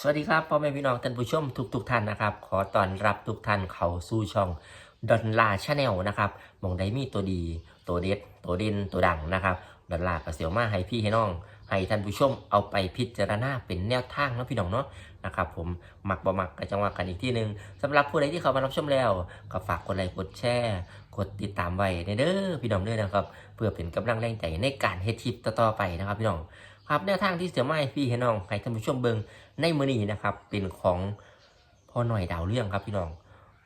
สวัสดีครับพ่อแม่พี่น้องท่านผู้ชมทุกทุกๆท่านนะครับ ขอต้อนรับทุกท่านเข้าสู่ช่องดอนลาชาแนลนะครับมองได้มีตัวดี ตัวเด็ด ตัวเด่นตัวดังนะครับดอนลากระเสียวมาให้พี่ให้น้อง ให้ท่านผู้ชมเอาไปพิจารณาเป็นแนวทางนะพี่น้องเนาะนะครับผมมักบ่มักก็จังว่ากันอีกที่หนึ่งสำหรับผู้ใดที่เข้ามารับชมแล้ว ก็ฝากกดไลค์กดแชร์กดติดตามไว้เด้อพี่น้องเด้อนะครับ เพื่อเป็นกำลังแรงใจในการเฮ็ดคลิปต่อๆไปนะครับพี่น้อง ครับแนวทางที่เสียมาให้พี่ให้น้องให้ท่านผู้ชมเบิงในมือนี้นะครับ เป็นของพ่อหน่อยดาวเรื่องครับพี่น้อง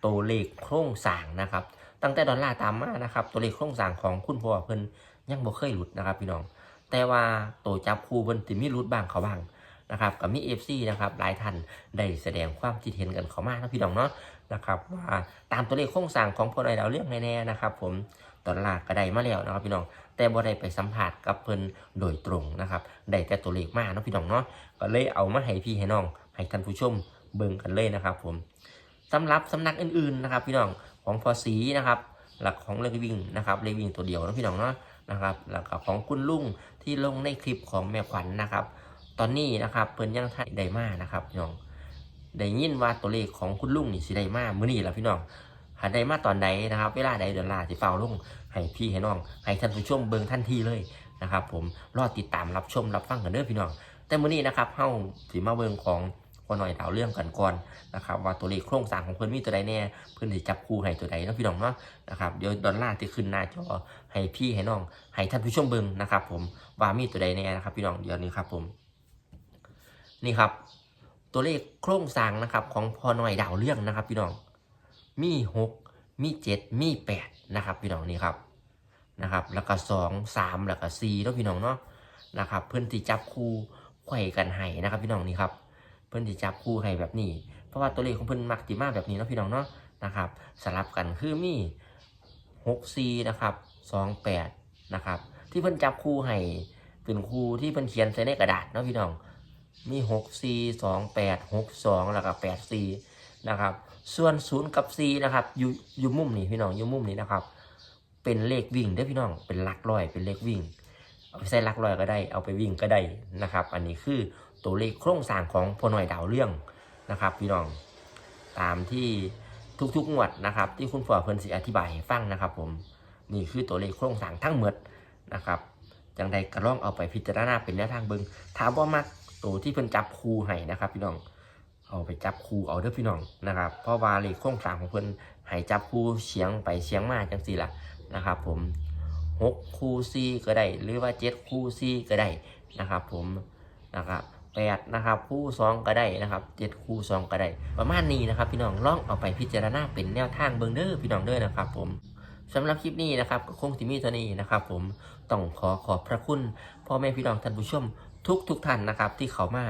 ตัวเลขโครงสร้างนะครับ ตั้งแต่ดอลลาร์ตามมานะครับตัวเลขโครงสร้างของคุณพ่อเพิ่นยังบ่เคยหลุดนะครับ พี่น้อง แต่ว่าตัวจับคู่เพิ่นสิมีหลุดบ้างเขาบ้างนะครับกับมี FC นะครับหลายท่านได้แสดงความคิดเห็นกันเข้ามานะพี่น้องเนาะ นะครับว่าตามตัวเลขโครงสร้างของพ่อน่อยดาวเรื่องแน่ๆนะครับ ผมดอลลาร์ก็ได้มาแล้วนะครับพี่น้อง แต่บ่ได้ไปสัมผัสกับเพิ่นโดยตรงนะครับได้แต่ตัวเลขมาเนะพี่น้องเนาะก็เลยเอามาให้พี่ให้น้องให้ท่านผู้ชมเบิ่งกันเลยนะครับ ผมสำหรับสำนักอื่นๆนะครับ พี่น้องของพอสีนะครับ หลักของเลขวิ่งนะครับเลขวิ่งตัวเดียวนะพี่น้องเนาะนะครับแล้วก็ของคุณลุงที่ลงในคลิปของแม่ขวัญนะครับ ตอนนี้นะครับเพิ่นยังทันได้มานะครับพี่น้อง ได้ยินว่าตัวเลขของคุณลุงนี่สิได้มามื้อนี้แหละพี่น้องหาได้มาตอนใดนนะครับ เวลาใดเดือนลาสิเฝ้าลุงให้พี่ให้น้อง ให้ท่านผู้ชมเบิ่งทันทีเลยนะครับ ผมรอติดตามรับชมรับฟังกันเด้อพี่น้อง แต่มื้อนี้นะครับเฮาสิมาเบิ่งของพอหน่อยดาวเรื่องกันก่อนนะครับ ว่าตัวเลขโครงสร้างของเพิ่นมีตัวใดแน่เพิ่อนสิจับคู่ให้ตัวใดนะพี่น้องเนาะนะครับเดี๋ยวดอลลาร์ที่ขึ้นหน้าจอให้พี่ให้น้อง ให้ท่านผู้ชมเบิ่งนะครับ ผมว่ามีตัวใดแน่นะครับ พี่น้องเดี๋ยวนี้ครับ ผม นี่ครับ ตัวเลขโครงสร้างนะครับ ของพอหน่อยดาวเรื่องนะครับ พี่น้องมีหกมีเจ็ดมีแปดนะครับ พี่น้องนี่ครับนะครับ แล้วก็สองสามแล้วก็สี่เนาะพี่น้องเนาะนะครับ เพื่อนที่จับคู่ไข่กันให้นะครับ พี่น้องนี่ครับ เพื่อนที่จับคู่ให้แบบนี้ เพราะว่าตัวเลขของเพื่อนมักติมาแบบนี้เนาะพี่น้องเนาะนะครับสลับกันคือมีหกสี่นะครับสองแปดนะครับ ที่เพื่อนจับคู่ให้เป็นคู่ที่เพื่อนเขียนใส่ในกระดาษเนาะพี่น้อง มีหกสี่สองแปดหกสองแล้วก็แปดสี่นะครับ ส่วนศูนย์กับสี่นะครับอยู่อยู่มุมนี้พี่น้องอยู่มุมนี้นะครับ เป็นเลขวิ่งเด้อพี่น้องเป็นลักร้อยเป็นเลขวิ่ง เอาไปใส่ลักร้อยก็ได้ เอาไปวิ่งก็ได้นะครับ อันนี้คือตัวเลขโครงสร้างของพอหน่อยดาวเรื่องนะครับ พี่น้องตามที่ทุกๆงวดนะครับ ที่คุณพ่อเพิ่นสิอธิบายให้ฟังนะครับ ผมนี่คือตัวเลขโครงสร้างทั้งหมดนะครับจังใดก็ลองเอาไปพิจารณาเป็นแนวทางเบิงถามว่ามัก ตัวที่เพิ่นจับคู่ให้นะครับ พี่น้อง เอาไปจับคู่เอาเด้อพี่น้องนะครับ เพราะว่าเลขโครงสางของเพิ่นให้จับคู่เฉียงไปเฉียงมาจังสี่ล่ะนะครับ ผมหกคู่ซีก็ได้ หรือว่าเจ็ดคู่ซีก็ได้นะครับ ผมนะครับแปดนะครับคู่สองก็ได้นะครับเจ็ดคู่สองก็ได้ ประมาณนี้นะครับ พี่น้องลองเอาไปพิจารณาเป็นแนวทางเบิงเด้อพี่น้องเด้อนะครับ ผมสำหรับคลิปนี้นะครับก็คงที่มีเท่านี้นะครับ ผมต้องขอขอบพระคุณพ่อแม่พี่น้องท่านผู้ชม ทุกทุกท่านนะครับที่เขามา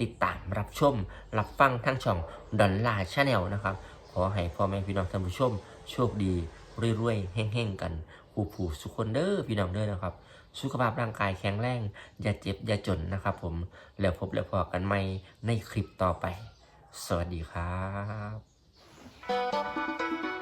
ติดตามรับชม รับฟังทั้งช่องดอนลาชาแนลนะครับ ขอให้พ่อแม่พี่น้องท่านผู้ชม โชคดีรวยๆเฮ่งๆกันผู้ผู้สุขคนเด้อพี่น้องเด้อนะครับ สุขภาพร่างกายแข็งแรงอย่าเจ็บอย่าจนนะครับ ผมแล้วพบแล้วพอกันใหม่ในคลิปต่อไป สวัสดีครับ